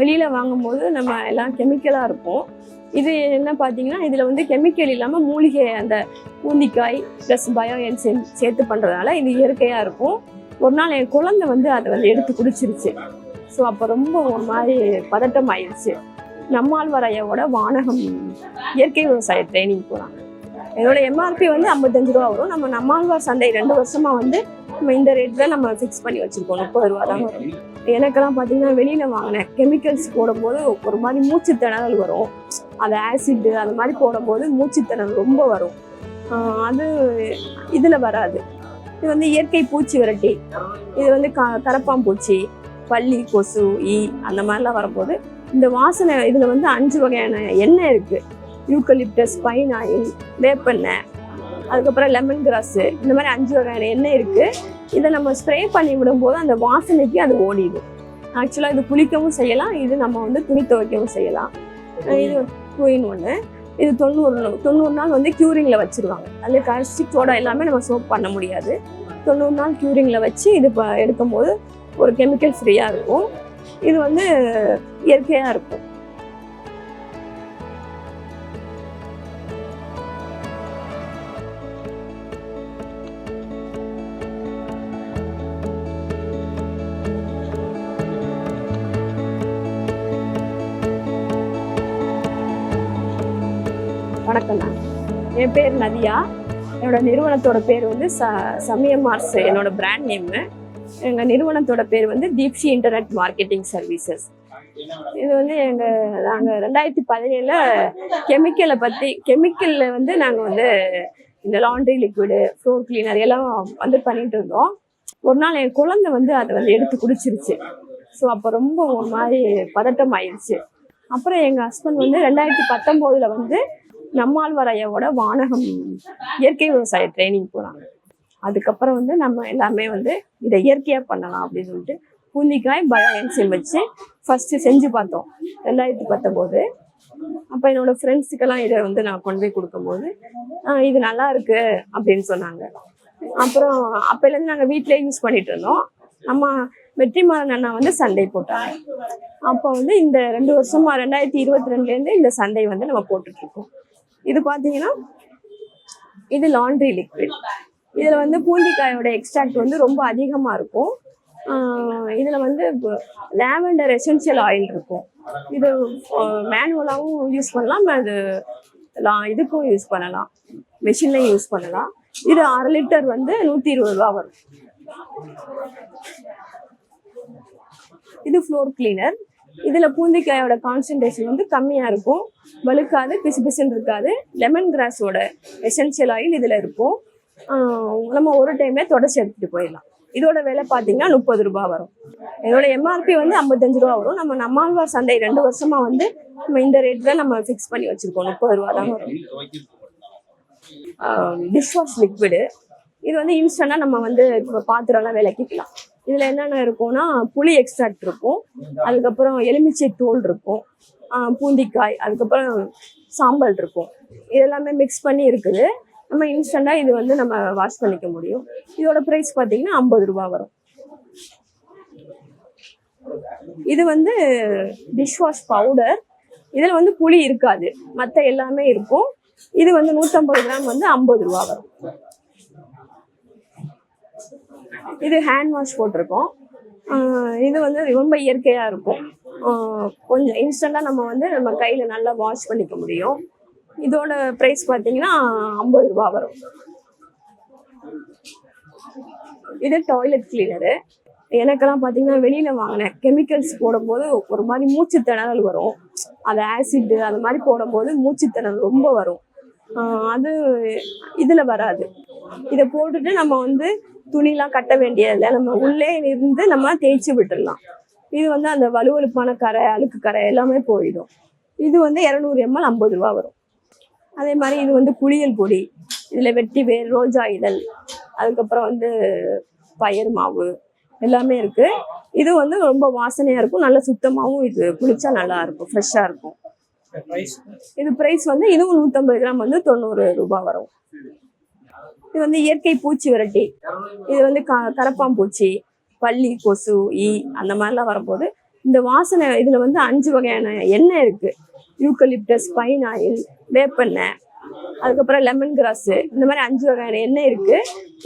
வெளியில் வாங்கும்போது நம்ம எல்லாம் கெமிக்கலாக இருக்கும் இது என்ன பார்த்தீங்கன்னா இதில் வந்து கெமிக்கல் இல்லாமல் மூலிகை அந்த பூந்திக்காய் ப்ளஸ் பயோ என்சைம் சேர்த்து பண்ணுறதுனால இது இயற்கையாக இருக்கும். ஒரு நாள் என் குழந்தை வந்து அதை வந்து எடுத்து குடிச்சிருச்சு. ஸோ அப்போ ரொம்ப ஒரு மாதிரி பதட்டம் ஆயிடுச்சு நம்மாழ்வார் ஐயாவோட வானகம் இயற்கை விவசாய ட்ரைனிங் போகிறாங்க என்னோட எம்ஆர்பி வந்து ஐம்பத்தஞ்சு ரூபா வரும். நம்ம நம்மாழ்வார் சந்தை ரெண்டு வருஷமா வந்து நம்ம இந்த ரேட்டில் நம்ம ஃபிக்ஸ் பண்ணி வச்சிருக்கோம். முப்பது ரூபா தான் வரும். எனக்கெல்லாம் பார்த்தீங்கன்னா வெளியில் வாங்கினேன் கெமிக்கல்ஸ் போடும்போது ஒரு மாதிரி மூச்சு திணறல் வரும். அது ஆசிட்டு அது மாதிரி போடும்போது மூச்சுத்திணறல் ரொம்ப வரும். அது இதில் வராது. இது வந்து இயற்கை பூச்சி விரட்டி இது வந்து க கரப்பாம்பூச்சி பள்ளி கொசு ஈ அந்த மாதிரிலாம் வரும்போது இந்த வாசனை இதில் வந்து அஞ்சு வகையான எண்ணெய் இருக்குது யூக்கலிப்டஸ் பைன் ஆயில் வேப்பெண்ணெய் அதுக்கப்புறம் லெமன் கிராஸு இந்த மாதிரி அஞ்சு வகையான எண்ணெய் இருக்குது இதை நம்ம ஸ்ப்ரே பண்ணி விடும்போது அந்த வாசனைக்கு அது ஓடிடும். ஆக்சுவலாக இது குளிக்கவும் செய்யலாம் இது நம்ம வந்து துணி துவைக்கவும் செய்யலாம். இது குயின் ஒன்று இது தொண்ணூறு தொண்ணூறு நாள் வந்து க்யூரிங்கில் வச்சுருவாங்க. அதில் காஸ்டிக் சோடா எல்லாமே நம்ம சோப் பண்ண முடியாது. தொண்ணூறு நாள் க்யூரிங்கில் வச்சு இது இப்போ எடுக்கும்போது ஒரு கெமிக்கல் ஃப்ரீயாக இருக்கும். இது வந்து இயற்கையாக இருக்கும். வணக்கம் என் பேர் நதியா. என்னோட நிறுவனத்தோட பேர் வந்து ச சமயம் மார்ஸ். என்னோட பிராண்ட் நேமு எங்கள் நிறுவனத்தோட பேர் வந்து தீப்ஷி இன்டர்நெட் மார்க்கெட்டிங் சர்வீசஸ் இது வந்து எங்கள் நாங்கள் ரெண்டாயிரத்தி பதினேழில் கெமிக்கலை பற்றி கெமிக்கலில் வந்து நாங்கள் வந்து இந்த லாண்ட்ரி லிக்விடு ஃப்ளோர் கிளீனர் எல்லாம் வந்து பண்ணிகிட்டு இருந்தோம். ஒரு நாள் என் குழந்தை வந்து அதை வந்து எடுத்து குடிச்சிருச்சு. ஸோ அப்போ ரொம்ப ஒரு மாதிரி பதட்டம் ஆயிடுச்சு அப்புறம் எங்கள் ஹஸ்பண்ட் வந்து ரெண்டாயிரத்தி பத்தொம்போதில் வந்து நம்மாழ்வார் ஐயாவோட வானகம் இயற்கை விவசாய ட்ரைனிங் போகிறாங்க அதுக்கப்புறம் வந்து நம்ம எல்லாமே வந்து இதை இயற்கையாக பண்ணலாம் அப்படின்னு சொல்லிட்டு பூந்திக்காய் பயோ என்சைம் வச்சு ஃபஸ்ட்டு செஞ்சு பார்த்தோம். ரெண்டாயிரத்தி பத்தொம்போது அப்போ என்னோடய ஃப்ரெண்ட்ஸுக்கெல்லாம் இதை வந்து நான் கொண்டு போய் கொடுக்கும்போது இது நல்லா இருக்கு அப்படின்னு சொன்னாங்க. அப்புறம் அப்போலேருந்து நாங்கள் வீட்டிலே யூஸ் பண்ணிட்டு இருந்தோம். நம்ம வெற்றிமாறன் அண்ணா வந்து சண்டை போட்டாங்க அப்போ வந்து இந்த ரெண்டு வருஷமா ரெண்டாயிரத்தி இருபத்தி ரெண்டுலேருந்து இந்த சண்டை வந்து நம்ம போட்டுட்ருக்கோம் இது பார்த்தீங்கன்னா இது லாண்ட்ரி லிக்விட் இதில் வந்து பூந்திக்காயோட எக்ஸ்ட்ராக்ட் வந்து ரொம்ப அதிகமாக இருக்கும். இதில் வந்து லேவெண்டர் எசென்ஷியல் ஆயில் இருக்கும். இது மேனுவலாகவும் யூஸ் பண்ணலாம். அது லா- இதுக்கும் யூஸ் பண்ணலாம். மெஷின்லையும் யூஸ் பண்ணலாம். இது அரை லிட்டர் வந்து நூற்றி இருபது ரூபா வரும். இது ஃப்ளோர் கிளீனர் இதில் பூந்திக்காயோட கான்சன்ட்ரேஷன் வந்து கம்மியாக இருக்கும். வழுக்காது பிசு பிசுன்னு இருக்காது. லெமன் கிராஸோட எசென்சியல் ஆயில் இதில் இருக்கும். நம்ம ஒரு டைமே தொடச்சி எடுத்துகிட்டு போயிடலாம். இதோட விலை பார்த்தீங்கன்னா முப்பது ரூபா வரும். இதோட எம்ஆர்பி வந்து ஐம்பத்தஞ்சு ரூபா வரும். நம்ம நம்மாழ்வார் சந்தை ரெண்டு வருஷமா வந்து நம்ம இந்த ரேட் தான் நம்ம ஃபிக்ஸ் பண்ணி வச்சிருக்கோம். முப்பது ரூபா தான் வரும். டிஷ்வாஷ் லிக்விடு இது வந்து இன்ஸ்டண்டாக நம்ம வந்து இப்போ பாத்திரம்லாம் விளக்கிக்கலாம். இதில் என்னென்ன இருக்கும்னா புளி எக்ஸ்ட்ராக்ட் இருக்கும். அதுக்கப்புறம் எலுமிச்சை தோல் இருக்கும். பூந்திக்காய் அதுக்கப்புறம் சாம்பல் இருக்கும். இதெல்லாமே மிக்ஸ் பண்ணி இருக்குது. நம்ம இன்ஸ்டண்ட்டாக இது வந்து நம்ம வாஷ் பண்ணிக்க முடியும். இதோட ப்ரைஸ் பார்த்தீங்கன்னா ஐம்பது ரூபா வரும். இது வந்து டிஷ் வாஷ் பவுடர் இதில் வந்து புளி இருக்காது. மற்ற எல்லாமே இருக்கும். இது வந்து நூற்றம்பது கிராம் வந்து ஐம்பது ரூபா வரும். இது ஹேண்ட் வாஷ் போட்டிருக்கோம். இது வந்து ரொம்ப இயற்கையாக இருக்கும். கொஞ்சம் இன்ஸ்டண்ட்டாக நம்ம வந்து நம்ம கையில் நல்லா வாஷ் பண்ணிக்க முடியும். இதோட ப்ரைஸ் பார்த்தீங்கன்னா ஐம்பது ரூபா வரும். இது டாய்லெட் கிளீனரு எனக்கெல்லாம் பார்த்தீங்கன்னா வெளியில் வாங்கினேன். கெமிக்கல்ஸ் போடும்போது ஒரு மாதிரி மூச்சு திணறல் வரும். அது ஆசிட்டு அது மாதிரி போடும்போது மூச்சுத்திணறல் ரொம்ப வரும். அது இதில் வராது. இதை போட்டுட்டு நம்ம வந்து துணிலாம் கட்ட வேண்டியதில்லை. நம்ம உள்ளே இருந்து நம்ம தேய்ச்சி விட்டுடலாம். இது வந்து அந்த வலுவழுப்பான கரை அழுக்கு கரை எல்லாமே போயிடும். இது வந்து இரநூறு எம்எல் ஐம்பது ரூபா வரும். அதே மாதிரி இது வந்து குளியல் பொடி. இதில் வெட்டி வேர் ரோஜா இதழ் அதுக்கப்புறம் வந்து பயிர் மாவு எல்லாமே இருக்குது இது வந்து ரொம்ப வாசனையாக இருக்கும். நல்ல சுத்தமாகவும் இது குளிச்சா நல்லா இருக்கும். ஃப்ரெஷ்ஷாக இருக்கும். இது ப்ரைஸ் வந்து இதுவும் நூற்றம்பது கிராம் வந்து தொண்ணூறு ரூபாய் வரும். இது வந்து இயற்கை பூச்சி விரட்டி. இது வந்து க கரப்பாம்பூச்சி பள்ளி கொசு ஈ அந்த மாதிரிலாம் வரும்போது இந்த வாசனை இதில் வந்து அஞ்சு வகையான எண்ணெய் இருக்குது யூக்கலிப்டஸ் பைன் ஆயில் வேப்பெண்ணெய் அதுக்கப்புறம் லெமன் கிராஸு இந்த மாதிரி அஞ்சு வகையான எண்ணெய் இருக்குது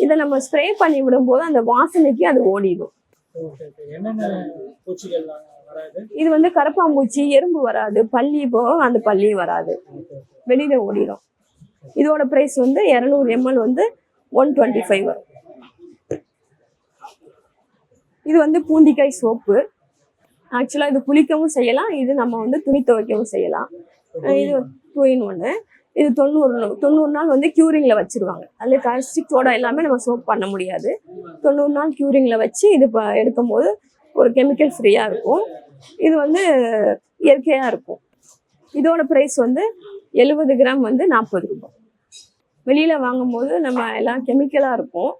இதை நம்ம ஸ்ப்ரே பண்ணி விடும்போது அந்த வாசனைக்கு அது ஓடிடும். இது வந்து கரப்பாம்பூச்சி எறும்பு வராது பள்ளி போக அந்த பள்ளியும் வராது. வெளியில ஓடிடும் இதோட பிரைஸ் வந்து இரநூறு எம்எல் வந்து ஒன் டுவெண்ட்டி ஃபைவ் இது வந்து பூந்திக்காய் சோப்பு ஆக்சுவலாக இது குளிக்கவும் செய்யலாம். இது நம்ம வந்து துணி துவைக்கவும் செய்யலாம். இது டூ இன் ஒன்று இது தொண்ணூறு தொண்ணூறு நாள் வந்து க்யூரிங்கில் வச்சுருவாங்க. அதில் காஸ்டிக் சோடா எல்லாமே நம்ம சோப் பண்ண முடியாது. தொண்ணூறு நாள் க்யூரிங்கில் வச்சு இது ப எடுக்கும்போது ஒரு கெமிக்கல் ஃப்ரீயாக இருக்கும். இது வந்து இயற்கையாக இருக்கும். இதோட ப்ரைஸ் வந்து எழுபது கிராம் வந்து நாற்பது ரூபாய். வெளியில் வாங்கும்போது நம்ம எல்லாம் கெமிக்கலாக இருக்கும்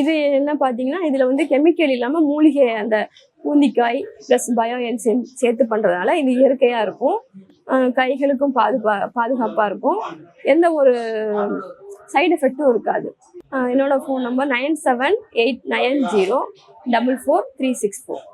இது என்ன பார்த்தீங்கன்னா இதில் வந்து கெமிக்கல் இல்லாமல் மூலிகை அந்த பூந்திக்காய் ப்ளஸ் பயோ என்சைம் சேர்த்து பண்ணுறதுனால இது இயற்கையாக இருக்கும். கைகளுக்கும் பாதுகா பாதுகாப்பாக இருக்கும். எந்த ஒரு சைடு எஃபெக்ட்டும் இருக்காது. என்னோடய phone number nine seven eight nine zero double four three six four